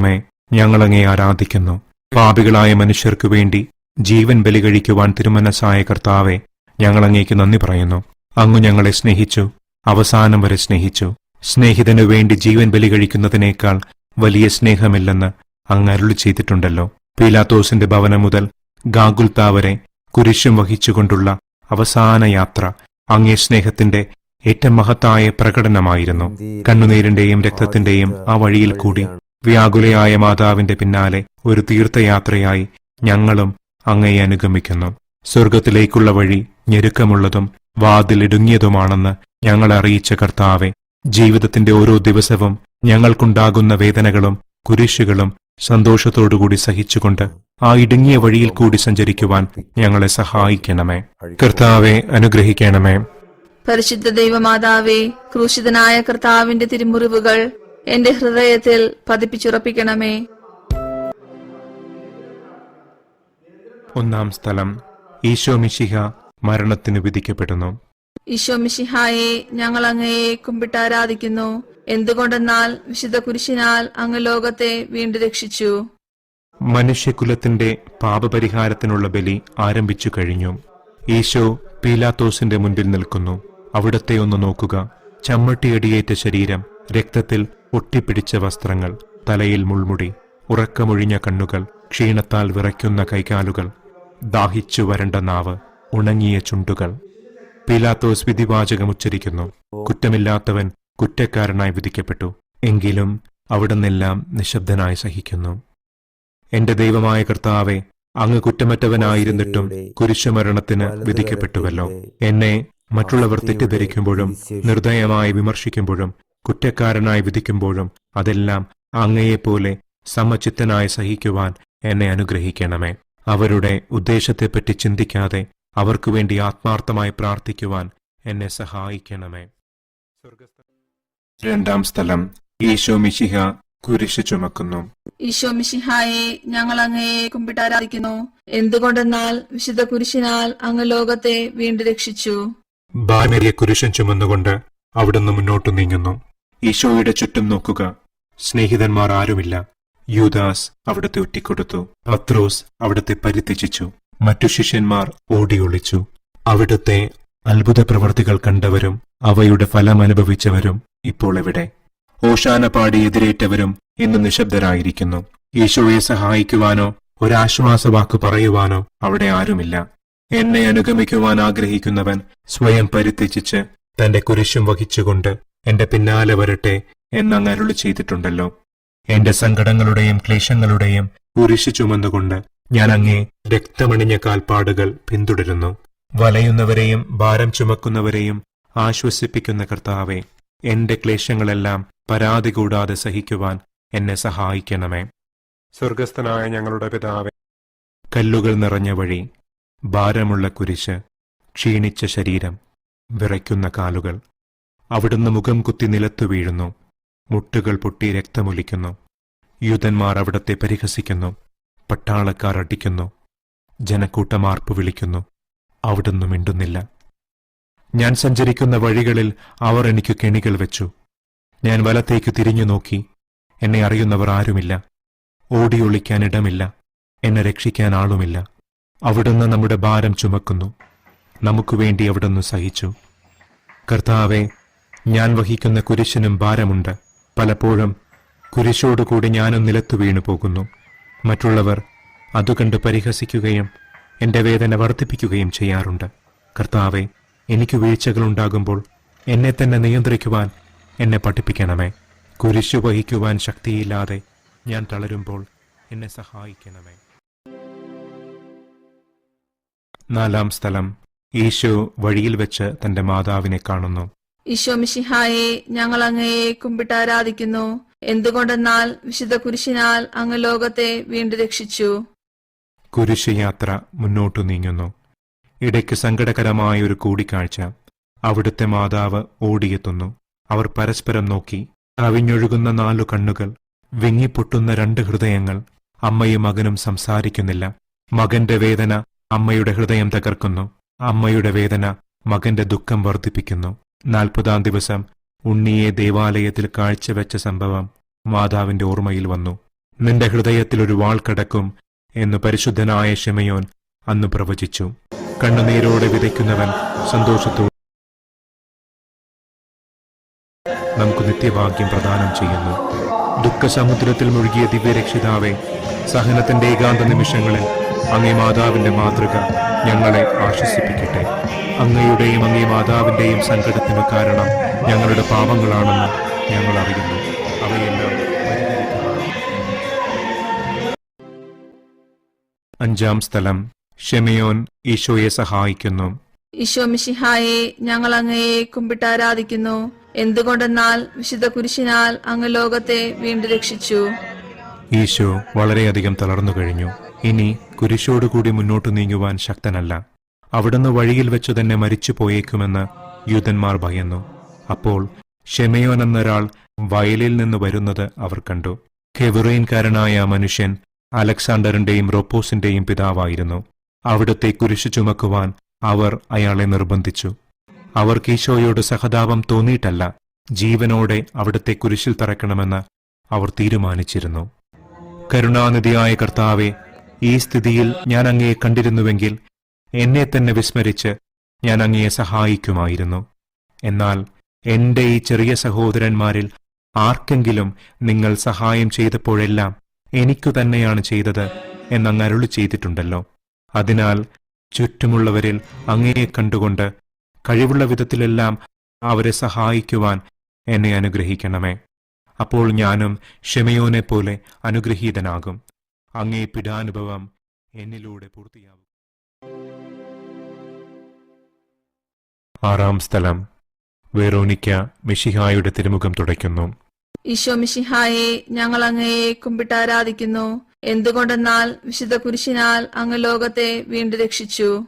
ദൈവമേ ഞങ്ങളങ്ങേ ആരാധിക്കുന്നു. പാപികളായ മനുഷ്യർക്കു വേണ്ടി ജീവൻ ബലി കഴിക്കുവാൻ തിരുമനസ്സായ കർത്താവെ ഞങ്ങളങ്ങേക്ക് നന്ദി പറയുന്നു. അങ്ങു ഞങ്ങളെ സ്നേഹിച്ചു അവസാനം വരെ സ്നേഹിച്ചു. സ്നേഹിതനു വേണ്ടി ജീവൻ ബലി കഴിക്കുന്നതിനേക്കാൾ വലിയ സ്നേഹമില്ലെന്ന് അങ്ങ് അരുളി ചെയ്തിട്ടുണ്ടല്ലോ. പീലാത്തോസിന്റെ ഭവനം മുതൽ ഗാഗുൽത്ത വരെ കുരിശും വഹിച്ചുകൊണ്ടുള്ള അവസാന യാത്ര അങ്ങേ സ്നേഹത്തിന്റെ ഏറ്റവും മഹത്തായ പ്രകടനമായിരുന്നു. കണ്ണുനീരിന്റെയും രക്തത്തിന്റെയും ആ വഴിയിൽ കൂടി വ്യാകുലയായ മാതാവിന്റെ പിന്നാലെ ഒരു തീർത്ഥയാത്രയായി ഞങ്ങളും അങ്ങയെ അനുഗമിക്കുന്നു. സ്വർഗത്തിലേക്കുള്ള വഴി ഞെരുക്കമുള്ളതും വാതിലിടുങ്ങിയതുമാണെന്ന് ഞങ്ങൾ അറിയിച്ച കർത്താവെ ജീവിതത്തിന്റെ ഓരോ ദിവസവും ഞങ്ങൾക്കുണ്ടാകുന്ന വേദനകളും കുരിശുകളും സന്തോഷത്തോടുകൂടി സഹിച്ചുകൊണ്ട് ആ ഇടുങ്ങിയ വഴിയിൽ കൂടി സഞ്ചരിക്കുവാൻ ഞങ്ങളെ സഹായിക്കണമേ. കർത്താവെ അനുഗ്രഹിക്കണമേ. പരിശുദ്ധ ദൈവമാതാവേ ക്രൂശിതനായ കർത്താവിന്റെ തിരുമുറിവുകൾ എന്റെ ഹൃദയത്തിൽ പതിപ്പിച്ചുറപ്പിക്കണമേ. ഒന്നാം സ്ഥലം ഈശോ മിഷിഹ മരണത്തിന് വിധിക്കപ്പെടുന്നു. ഈശോ മിഷിഹായെ ഞങ്ങൾ അങ്ങയെ കുമ്പിട്ടാരാധിക്കുന്നു എന്തുകൊണ്ടെന്നാൽ വിശുദ്ധ കുരിശിനാൽ അങ്ങ് ലോകത്തെ വീണ്ടും രക്ഷിച്ചു. മനുഷ്യകുലത്തിന്റെ പാപപരിഹാരത്തിനുള്ള ബലി ആരംഭിച്ചു കഴിഞ്ഞു. ഈശോ പീലാത്തോസിന്റെ മുൻപിൽ നിൽക്കുന്നു. അവിടത്തെ ഒന്ന് നോക്കുക. ചമ്മട്ടിയടിയേറ്റ ശരീരം രക്തത്തിൽ ഒട്ടിപ്പിടിച്ച വസ്ത്രങ്ങൾ തലയിൽ മുൾമുടി ഉറക്കമൊഴിഞ്ഞ കണ്ണുകൾ ക്ഷീണത്താൽ വിറയ്ക്കുന്ന കൈകാലുകൾ ദാഹിച്ചു വരണ്ട നാവ് ഉണങ്ങിയ ചുണ്ടുകൾ. പീലാത്തോസ് വിധിവാചകം ഉച്ചരിക്കുന്നു കുറ്റമില്ലാത്തവൻ കുറ്റക്കാരനായി വിധിക്കപ്പെട്ടു. എങ്കിലും അവിടുന്നെല്ലാം നിശബ്ദനായി സഹിക്കുന്നു. എന്റെ ദൈവമായ കർത്താവെ അങ്ങ് കുറ്റമറ്റവനായിരുന്നിട്ടും കുരിശുമരണത്തിന് വിധിക്കപ്പെട്ടുവല്ലോ. എന്നെ മറ്റുള്ളവർ തെറ്റിദ്ധരിക്കുമ്പോഴും നിർദ്ദയമായി വിമർശിക്കുമ്പോഴും കുറ്റക്കാരനായി വിധിക്കുമ്പോഴും അതെല്ലാം അങ്ങയെപ്പോലെ സമചിത്തനായി സഹിക്കുവാൻ എന്നെ അനുഗ്രഹിക്കണമേ. അവരുടെ ഉദ്ദേശത്തെപ്പറ്റി ചിന്തിക്കാതെ അവർക്കു വേണ്ടി ആത്മാർത്ഥമായി പ്രാർത്ഥിക്കുവാൻ എന്നെ സഹായിക്കണമേ. രണ്ടാം സ്ഥലം ഈശോ മിശിഹ കുരിശ് ചുമക്കുന്നു. ഈശോ മിശിഹായെ ഞങ്ങൾ അങ്ങയെ കുമ്പിട്ടാരാധിക്കുന്നു. എന്തുകൊണ്ടെന്നാൽ വിശുദ്ധ കുരിശിനാൽ അങ്ങ് ലോകത്തെ വീണ്ടും രക്ഷിച്ചു. ബാനരിയെ കുരിശൻ ചുമന്നുകൊണ്ട് അവിടുന്ന് മുന്നോട്ടു നീങ്ങുന്നു. ഈശോയുടെ ചുറ്റും നോക്കുക. സ്നേഹിതന്മാർ ആരുമില്ല. യൂദാസ് അവിടത്തെ ഒറ്റിക്കൊടുത്തു. പത്രോസ് അവിടത്തെ പരിത്യജിച്ചു. മറ്റു ശിഷ്യന്മാർ ഓടിയൊളിച്ചു. അവിടുത്തെ അത്ഭുത പ്രവർത്തികൾ കണ്ടവരും അവയുടെ ഫലം അനുഭവിച്ചവരും ഇപ്പോൾ എവിടെ? ഓശാന പാടി എതിരേറ്റവരും ഇന്ന് നിശബ്ദരായിരിക്കുന്നു. ഈശോയെ സഹായിക്കുവാനോ ഒരാശ്വാസവാക്ക് പറയുവാനോ അവിടെ ആരുമില്ല. എന്നെ അനുഗമിക്കുവാൻ ആഗ്രഹിക്കുന്നവൻ സ്വയം പരിത്യജിച്ച് തന്റെ കുരിശും വഹിച്ചുകൊണ്ട് എന്റെ പിന്നാലെ വരട്ടെ എന്നങ്ങ് അരുളി ചെയ്തിട്ടുണ്ടല്ലോ. എന്റെ സങ്കടങ്ങളുടെയും ക്ലേശങ്ങളുടെയും കുരിശു ചുമന്നുകൊണ്ട് ഞാൻ അങ്ങേ രക്തമണിഞ്ഞ കാൽപ്പാടുകൾ പിന്തുടരുന്നു. വലയുന്നവരെയും ഭാരം ചുമക്കുന്നവരെയും ആശ്വസിപ്പിക്കുന്ന കർത്താവെ എന്റെ ക്ലേശങ്ങളെല്ലാം പരാതി കൂടാതെ സഹിക്കുവാൻ എന്നെ സഹായിക്കണമേ. സ്വർഗസ്ഥനായ ഞങ്ങളുടെ പിതാവെ കല്ലുകൾ നിറഞ്ഞ വഴി ഭാരമുള്ള കുരിശ് ക്ഷീണിച്ച ശരീരം വിറയ്ക്കുന്ന കാലുകൾ അവിടുന്ന് മുഖം കുത്തി നിലത്തു വീഴുന്നു. മുട്ടുകൾ പൊട്ടി രക്തമൊലിക്കുന്നു. യൂതന്മാർ അവിടത്തെ പരിഹസിക്കുന്നു. പട്ടാളക്കാർ അടിക്കുന്നു. ജനക്കൂട്ടമാർപ്പ് വിളിക്കുന്നു. അവിടുന്ന് മിണ്ടുന്നില്ല. ഞാൻ സഞ്ചരിക്കുന്ന വഴികളിൽ അവർ എനിക്ക് കെണികൾ വെച്ചു. ഞാൻ വലത്തേക്ക് തിരിഞ്ഞു നോക്കി. എന്നെ അറിയുന്നവർ ആരുമില്ല. ഓടിയൊളിക്കാൻ ഇടമില്ല. എന്നെ രക്ഷിക്കാൻ ആളുമില്ല. അവിടുന്ന് നമ്മുടെ ഭാരം ചുമക്കുന്നു. നമുക്ക് വേണ്ടി അവിടുന്ന് സഹിച്ചു. കർത്താവെ ഞാൻ വഹിക്കുന്ന കുരിശിനും ഭാരമുണ്ട്. പലപ്പോഴും കുരിശോടുകൂടി ഞാനും നിലത്തു വീണു പോകുന്നു. മറ്റുള്ളവർ അതുകണ്ട് പരിഹസിക്കുകയും എന്റെ വേദന വർദ്ധിപ്പിക്കുകയും ചെയ്യാറുണ്ട്. കർത്താവെ എനിക്ക് വീഴ്ചകളുണ്ടാകുമ്പോൾ എന്നെ തന്നെ നിയന്ത്രിക്കുവാൻ എന്നെ പഠിപ്പിക്കണമേ. കുരിശു വഹിക്കുവാൻ ശക്തിയില്ലാതെ ഞാൻ തളരുമ്പോൾ എന്നെ സഹായിക്കണമേ. നാലാം സ്ഥലം. ഈശോ വഴിയിൽ വെച്ച് തന്റെ മാതാവിനെ കാണുന്നു. ഈശോ മിശിഹായെ ഞങ്ങൾ അങ്ങയെ കുമ്പിട്ടാരാധിക്കുന്നു എന്തുകൊണ്ടെന്നാൽ വിശുദ്ധ കുരിശിനാൽ അങ്ങ് ലോകത്തെ വീണ്ടും രക്ഷിച്ചു. കുരിശ് യാത്ര മുന്നോട്ടു നീങ്ങുന്നു. ഇടയ്ക്ക് സങ്കടകരമായ ഒരു കൂടിക്കാഴ്ച അവിടുത്തെ മാതാവ് ഓടിയെത്തുന്നു. അവർ പരസ്പരം നോക്കി. കവിഞ്ഞൊഴുകുന്ന നാലു കണ്ണുകൾ വിങ്ങിപ്പൊട്ടുന്ന രണ്ട് ഹൃദയങ്ങൾ അമ്മയും മകനും സംസാരിക്കുന്നില്ല. മകന്റെ വേദന അമ്മയുടെ ഹൃദയം തകർക്കുന്നു. അമ്മയുടെ വേദന മകന്റെ ദുഃഖം വർദ്ധിപ്പിക്കുന്നു. നാൽപ്പതാം ദിവസം ഉണ്ണിയെ ദേവാലയത്തിൽ കാഴ്ചവെച്ച സംഭവം മാതാവിന്റെ ഓർമ്മയിൽ വന്നു. നിന്റെ ഹൃദയത്തിൽ ഒരു വാൾ കടക്കും എന്ന് പരിശുദ്ധനായ ഷെമയോൻ അന്ന് പ്രവചിച്ചു. കണ്ണുനീരോടെ വിതയ്ക്കുന്നവൻ സന്തോഷത്തോടെ നമുക്ക് നിത്യഭാഗ്യം പ്രദാനം ചെയ്യുന്നു. ദുഃഖസമുദ്രത്തിൽ മുഴുകിയ ദിവ്യരക്ഷിതാവെ സഹനത്തിന്റെ ഏകാന്ത നിമിഷങ്ങളിൽ അങ്ങേ മാതാവിന്റെ മാതൃക ഞങ്ങളെ ആശ്വസിപ്പിക്കട്ടെ. അങ്ങയുടെയും അങ്ങേ മാതാവിന്റെയും സങ്കടത്തിന് കാരണം ഞങ്ങളുടെ പാപങ്ങളാണെന്ന് ഞങ്ങൾ അറിയുന്നു. അവയെല്ലാം അഞ്ചാം സ്ഥലം. ഷെമിയോൻ ഈശോയെ സഹായിക്കുന്നു. ഈശോ മിഷിഹായെ ഞങ്ങൾ അങ്ങയെ കുമ്പിട്ട് കുമ്പിട്ടാരാധിക്കുന്നു എന്തുകൊണ്ടെന്നാൽ വിശുദ്ധ കുരിശിനാൽ അങ്ങ് ലോകത്തെ വീണ്ടും രക്ഷിച്ചു. ഈശോ വളരെയധികം തളർന്നു കഴിഞ്ഞു. ഇനി കുരിശോടുകൂടി മുന്നോട്ടു നീങ്ങുവാൻ ശക്തനല്ല. അവിടുന്ന് വഴിയിൽ വെച്ചു തന്നെ മരിച്ചു പോയേക്കുമെന്ന് യൂതന്മാർ ഭയന്നു. അപ്പോൾ ഷെമയോൻ എന്നൊരാൾ വയലിൽ നിന്ന് വരുന്നത് അവർ കണ്ടു. ഹെവറൈൻകാരനായ മനുഷ്യൻ അലക്സാണ്ടറിന്റെയും റൊപ്പോസിന്റെയും പിതാവായിരുന്നു. അവിടുത്തെ കുരിശു ചുമക്കുവാൻ അവർ അയാളെ നിർബന്ധിച്ചു. അവർക്ക് ഈശോയോട് സഹതാപം തോന്നിയിട്ടല്ല ജീവനോടെ അവിടുത്തെ കുരിശിൽ തറക്കണമെന്ന് അവർ തീരുമാനിച്ചിരുന്നു. കരുണാനിധിയായ കർത്താവെ ഈ സ്ഥിതിയിൽ ഞാൻ അങ്ങയെ കണ്ടിരുന്നുവെങ്കിൽ എന്നെ തന്നെ വിസ്മരിച്ച് ഞാൻ അങ്ങയെ സഹായിക്കുമായിരുന്നു. എന്നാൽ എന്റെ ഈ ചെറിയ സഹോദരന്മാരിൽ ആർക്കെങ്കിലും നിങ്ങൾ സഹായം ചെയ്തപ്പോഴെല്ലാം എനിക്കു തന്നെയാണ് ചെയ്തത് എന്നങ്ങ് ചെയ്തിട്ടുണ്ടല്ലോ. അതിനാൽ ചുറ്റുമുള്ളവരിൽ അങ്ങയെ കണ്ടുകൊണ്ട് കഴിവുള്ള വിധത്തിലെല്ലാം അവരെ സഹായിക്കുവാൻ എന്നെ അനുഗ്രഹിക്കണമേ. അപ്പോൾ ഞാനും ഷെമയോനെ പോലെ അനുഗ്രഹീതനാകും. അങ്ങേ പിടാനുഭവം എന്നിലൂടെ പൂർത്തിയാവും ആറാം സ്ഥലം. വേറോനിക്ക മിഷിഹായുടെ തിരുമുഖം തുടയ്ക്കുന്നു. ഈശോ മിഷിഹായെ ഞങ്ങൾ അങ്ങയെ കുമ്പിട്ടാരാധിക്കുന്നു എന്തുകൊണ്ടെന്നാൽ വിശുദ്ധ കുരിശിനാൽ അങ്ങ് ലോകത്തെ വീണ്ടും രക്ഷിച്ചു.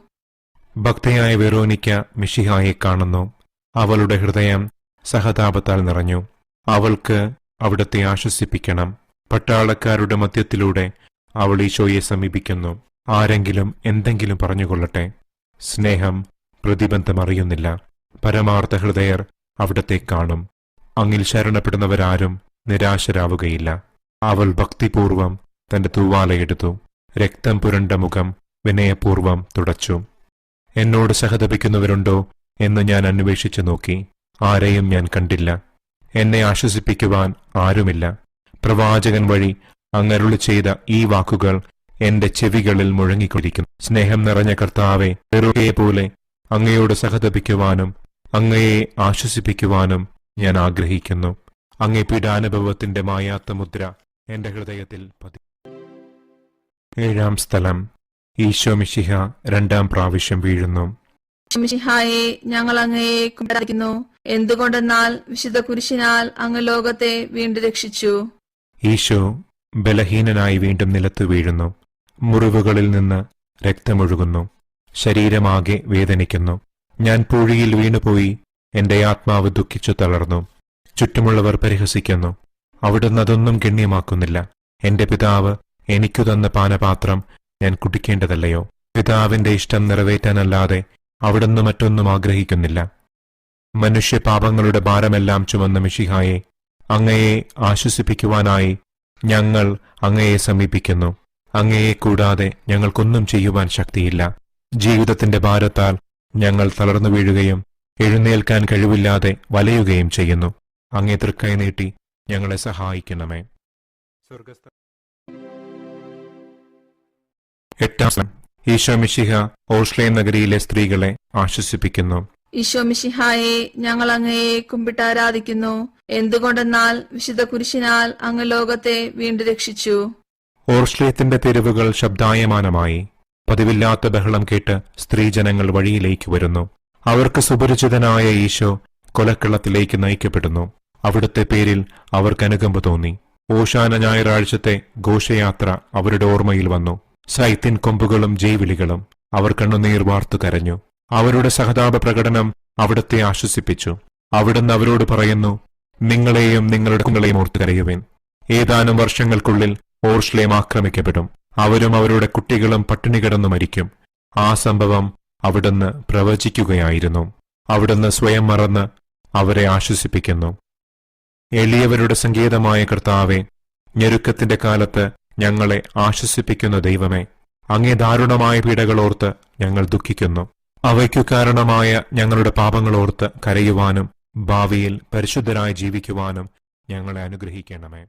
ഭക്തയായ വെറോനിക്ക മിഷിഹായെ കാണുന്നു. അവളുടെ ഹൃദയം സഹതാപത്താൽ നിറഞ്ഞു. അവൾക്ക് അവിടത്തെ ആശ്വസിപ്പിക്കണം. പട്ടാളക്കാരുടെ മധ്യത്തിലൂടെ അവൾ ഈശോയെ സമീപിക്കുന്നു. ആരെങ്കിലും എന്തെങ്കിലും പറഞ്ഞുകൊള്ളട്ടെ. സ്നേഹം പ്രതിബന്ധം അറിയുന്നില്ല പരമാർത്ഥ ഹൃദയർ അവിടത്തെ കാണും. അങ്ങിൽ ശരണപ്പെടുന്നവരാരും നിരാശരാവുകയില്ല. അവൾ ഭക്തിപൂർവം തന്റെ തൂവാലയെടുത്തു രക്തം പുരണ്ട മുഖം വിനയപൂർവം തുടച്ചു. എന്നോട് സഹതപിക്കുന്നവരുണ്ടോ എന്ന് ഞാൻ അന്വേഷിച്ചു നോക്കി. ആരെയും ഞാൻ കണ്ടില്ല. എന്നെ ആശ്വസിപ്പിക്കുവാൻ ആരുമില്ല. പ്രവാചകൻ വഴി അങ്ങരുളി ചെയ്ത ഈ വാക്കുകൾ എന്റെ ചെവികളിൽ മുഴങ്ങിക്കൊണ്ടിരിക്കുന്നു. സ്നേഹം നിറഞ്ഞ കർത്താവെ പോലെ അങ്ങയോട് സഹതപിക്കുവാനും അങ്ങയെ ആശ്വസിപ്പിക്കുവാനും ഞാൻ ആഗ്രഹിക്കുന്നു. അങ്ങേ പീഡാനുഭവത്തിന്റെ മായാത്ത മുദ്ര എന്റെ ഹൃദയത്തിൽ പതി ഏഴാം സ്ഥലം. ഈശോ മിശിഹ രണ്ടാം പ്രാവശ്യം വീഴുന്നു. മിഷിഹായെ ഞങ്ങൾ അങ്ങയെ കുമ്പിട്ടാരാധിക്കുന്നു എന്തുകൊണ്ടെന്നാൽ വിശുദ്ധ കുരിശിനാൽ അങ്ങ് ലോകത്തെ വീണ്ടും രക്ഷിച്ചു. ഈശോ ബലഹീനനായി വീണ്ടും നിലത്തു വീഴുന്നു. മുറിവുകളിൽ നിന്ന് രക്തമൊഴുകുന്നു. ശരീരമാകെ വേദനിക്കുന്നു. ഞാൻ പൂഴിയിൽ വീണുപോയി എന്റെ ആത്മാവ് ദുഃഖിച്ചു തളർന്നു. ചുറ്റുമുള്ളവർ പരിഹസിക്കുന്നു. അവിടുന്ന് അതൊന്നും ഗണ്യമാക്കുന്നില്ല. എന്റെ പിതാവ് എനിക്കു തന്ന പാനപാത്രം ഞാൻ കുടിക്കേണ്ടതല്ലയോ? പിതാവിന്റെ ഇഷ്ടം നിറവേറ്റാനല്ലാതെ അവിടുന്ന് മറ്റൊന്നും ആഗ്രഹിക്കുന്നില്ല. മനുഷ്യപാപങ്ങളുടെ ഭാരമെല്ലാം ചുമന്ന മിഷിഹായെ അങ്ങയെ ആശ്വസിപ്പിക്കുവാനായി ഞങ്ങൾ അങ്ങയെ സമീപിക്കുന്നു. അങ്ങയെ കൂടാതെ ഞങ്ങൾക്കൊന്നും ചെയ്യുവാൻ ശക്തിയില്ല. ജീവിതത്തിന്റെ ഭാരത്താൽ ഞങ്ങൾ തളർന്നു വീഴുകയും എഴുന്നേൽക്കാൻ കഴിവില്ലാതെ വലയുകയും ചെയ്യുന്നു. അങ്ങേ തൃക്കൈ നീട്ടി ഞങ്ങളെ സഹായിക്കണമേ. എട്ടാം ഈശോമിഷിഹ ഓഷ്ലേം നഗരിയിലെ സ്ത്രീകളെ ആശ്വസിപ്പിക്കുന്നു. ഈശോമിഷിഹായെ ഞങ്ങൾ അങ്ങയെ കുമ്പിട്ടാരാധിക്കുന്നു എന്തുകൊണ്ടെന്നാൽ വിശുദ്ധ കുരിശിനാൽ അങ്ങ് ലോകത്തെ വീണ്ടും രക്ഷിച്ചു. ഓർഷ്ലേത്തിന്റെ തെരുവുകൾ ശബ്ദായമാനമായി. പതിവില്ലാത്ത ബഹളം കേട്ട് സ്ത്രീജനങ്ങൾ വഴിയിലേക്ക് വരുന്നു. അവർക്ക് സുപരിചിതനായ ഈശോ കൊലക്കളത്തിലേക്ക് നയിക്കപ്പെടുന്നു. അവിടുത്തെ പേരിൽ അവർക്ക് അനുകമ്പ തോന്നി. ഓശാന ഞായറാഴ്ചത്തെ ഘോഷയാത്ര അവരുടെ ഓർമ്മയിൽ വന്നു. സൈത്തിൻ കൊമ്പുകളും ജൈവിളികളും അവർ കണ്ണുനീർ വാർത്തു കരഞ്ഞു. അവരുടെ സഹതാപ പ്രകടനം അവിടുത്തെ ആശ്വസിപ്പിച്ചു. അവിടുന്ന് അവരോട് പറയുന്നു നിങ്ങളെയും നിങ്ങളുടെ കുങ്ങളെയും ഓർത്തു കരയുവേൻ. ഏതാനും വർഷങ്ങൾക്കുള്ളിൽ ഓർഷ്ലേം ആക്രമിക്കപ്പെടും. അവരും അവരുടെ കുട്ടികളും പട്ടിണി കിടന്നു മരിക്കും. ആ സംഭവം അവിടുന്ന് പ്രവചിക്കുകയായിരുന്നു. അവിടുന്ന് സ്വയം മറന്ന് അവരെ ആശ്വസിപ്പിക്കുന്നു. എളിയവരുടെ സങ്കേതമായ കർത്താവെ ഞെരുക്കത്തിന്റെ കാലത്ത് ഞങ്ങളെ ആശ്വസിപ്പിക്കുന്ന ദൈവമേ അങ്ങേ ദാരുണമായ പീഡകളോർത്ത് ഞങ്ങൾ ദുഃഖിക്കുന്നു. അവയ്ക്കു കാരണമായ ഞങ്ങളുടെ പാപങ്ങളോർത്ത് കരയുവാനും ഭാവിയിൽ പരിശുദ്ധരായി ജീവിക്കുവാനും ഞങ്ങളെ അനുഗ്രഹിക്കണമേ.